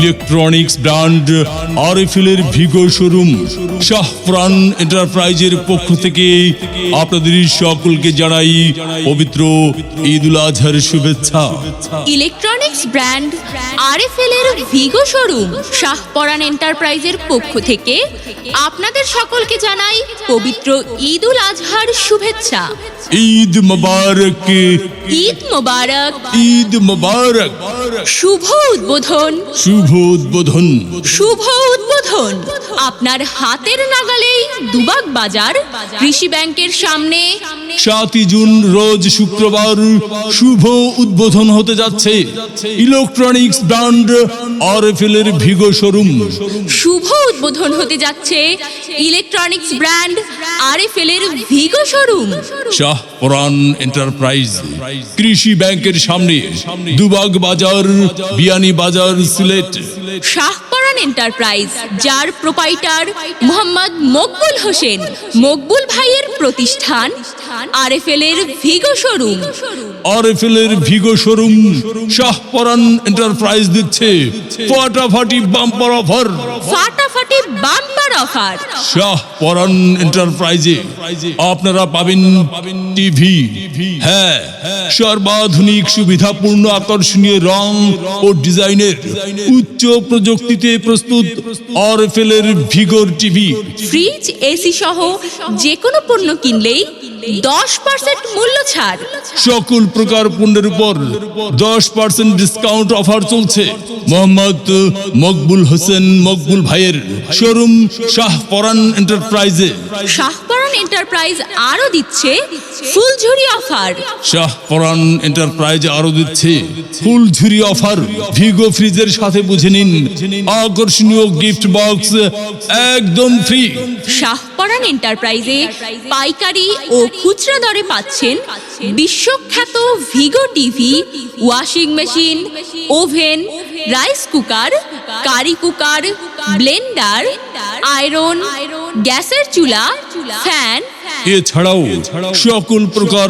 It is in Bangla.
ইলেকট্রনিক্স ব্র্যান্ড আরএফএলের ভিগো শোরুম শাহপ্রাণ এন্টারপ্রাইজের পক্ষ থেকে আপনাদের সকলকে জানাই পবিত্র ঈদ উল আজহার শুভেচ্ছা। ইলেকট্রনিক্স ব্র্যান্ড আরএফএল এর ভিগো শোরুম শাহপরান এন্টারপ্রাইজের পক্ষ থেকে আপনাদের সকলকে জানাই পবিত্র ঈদ উল আজহার শুভেচ্ছা। ঈদ মোবারক। ঈদ মোবারক। ঈদ মোবারক। শুভ উদ্বোধন। শুভ উদ্বোধন। শুভ উদ্বোধন। আপনার হাতের নাগালেই দুবাগ বাজার কৃষি ব্যাংকের সামনে। সাতই জুন রোজ শুক্রবার শুভ উদ্বোধন হতে যাচ্ছে। ইলেকট্রনিক্স ব্র্যান্ড আরএফএল এর ভিগো শোরুম। শুভ উদ্বোধন হতে যাচ্ছে ইলেকট্রনিক্স ব্র্যান্ড আরএফএল এর ভিগো শোরুম। শাহপুরান এন্টারপ্রাইজ কৃষি ব্যাংকের সামনে দুবাগ বাজার বিয়ানি বাজার সিলেট। শাহপরান এন্টারপ্রাইজ যার প্রোপাইটার মোহাম্মদ মকবুল হোসেন মকবুল ভাইয়ের প্রতিষ্ঠান আরএফএল এর ভিগো শোরুম। আরএফএল এর ভিগো শোরুম শাহপরান এন্টারপ্রাইজ দিচ্ছে। ফাটাফাটি বাম্পার অফার। ফাটাফাটি বাম্পার শাহ শাহপরান এন্টারপ্রাইজে আপনারা পাবেন টিভি। হ্যাঁ সর্বাধুনিক সুবিধাপূর্ণ আকর্ষণীয় রং ও ডিজাইনের উচ্চ প্রযুক্তিতে প্রস্তুত আরএফএল এর ভিগোর টিভি। ফ্রিজ এসি সহ যে কোনো পণ্য কিনলেই দশ পার্সেন্ট মূল্য ছাড়। সকল প্রকার পণ্যের উপর দশ পার্সেন্ট ডিসকাউন্ট অফার চলছে। মোহাম্মদ মকবুল হোসেন মকবুল ভাইয়ের শোরুম শাহপরান এন্টারপ্রাইজে। শাহপরান এন্টারপ্রাইজ আরও দিচ্ছে ফুলঝুরি অফার। শাহপরান এন্টারপ্রাইজ আরও দিচ্ছে। ফুলঝুরি অফার ভিগো ফ্রিজের সাথে বুঝে নিন। আকর্ষণীয় গিফট বক্স একদম ফ্রি শাহপরান এন্টারপ্রাইজে পাইকারি ও খুচরা দরে পাচ্ছেন বিশ্বখ্যাত Vigo TV washing machine oven rice cooker curry cooker blender iron গ্যাসের চুলা ফ্যান। এছাড়াও সকল প্রকার